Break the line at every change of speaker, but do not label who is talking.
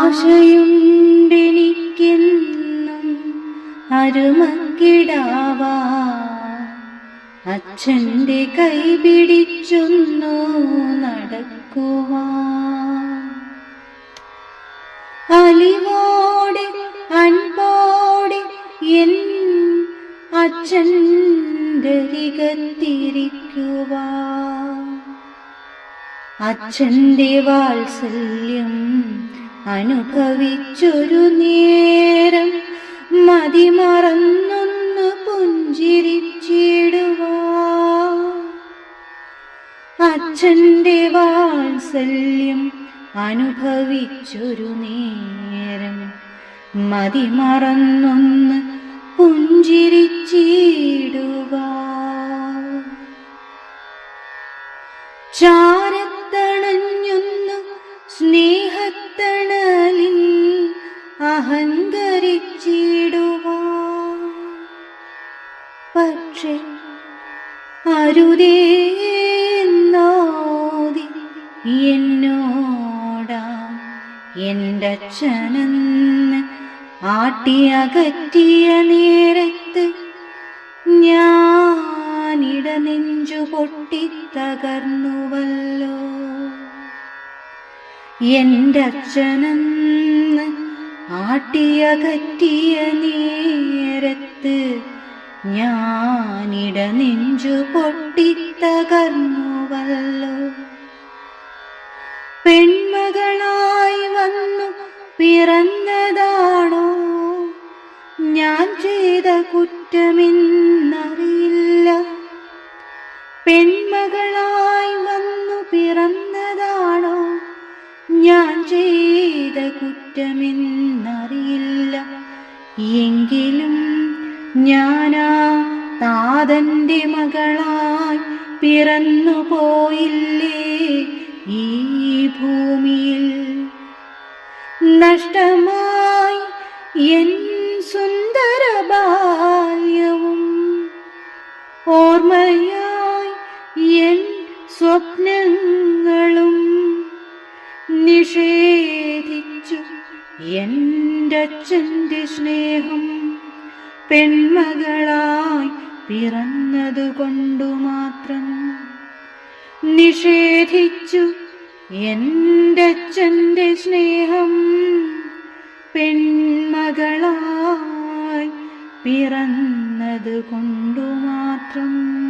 ആശയുണ്ടെനിക്കെന്നും അരുമക്കിടാവാ. അച്ഛന്റെ കൈ പിടിച്ചൊന്നു നടക്കുവാ. അലിവോടെ അൻപോടെ എൻ അച്ഛൻ അരികത്തിരിക്കുവാ അച്ഛന്റെ വാത്സല്യം അനുഭവിച്ചൊരു നേരം മതിമറന്നൊന്ന് പുഞ്ചിരിച്ചിടുവാ. അച്ഛന്റെ വാത്സല്യം അനുഭവിച്ചൊരു നേരം മതിമറന്നൊന്ന് പുഞ്ചിരിച്ചിടുവാ. ചാരത്തണഞ്ഞൊന്നു അഹങ്കരിച്ചിടുവാ പക്ഷെ അരുതേന്നോതി എന്നോടാ എന്റെ അച്ഛനെന്ന് ആട്ടിയകറ്റിയ നേരത്ത് ഞാനിട നെഞ്ചു പൊട്ടിത്തകർന്നുവല്ലോ എന്റെ അച്ഛനെന്ന് ആട്ടിയകറ്റിയ നേരത്ത് ഞാനിട നെഞ്ചു പൊട്ടിത്തകർന്നുവല്ലോ. പെൺമകളായി വന്നു പിറന്നതാണോ? ഞാൻ ചെയ്ത കുറ്റമെന്നറിയില്ല ചെയ്ത കുറ്റമെന്നറിയില്ല. എങ്കിലും ഞാനാ താതന്റെ മകളായി പിറന്നു പോയില്ലേ ഈ ഭൂമിയിൽ. നഷ്ടമായി എൻ സുന്ദര ബാല്യവും ഓർമ്മയായി എൻ സ്വപ്നങ്ങളും നിഷേധിച്ചു എന്റെ സ്നേഹം പെൺമകളായി പിറന്നതുകൊണ്ടു മാത്രം നിഷേധിച്ചു എന്റെ അച്ഛന്റെ സ്നേഹം പെൺമകളായി പിറന്നതുകൊണ്ടു മാത്രം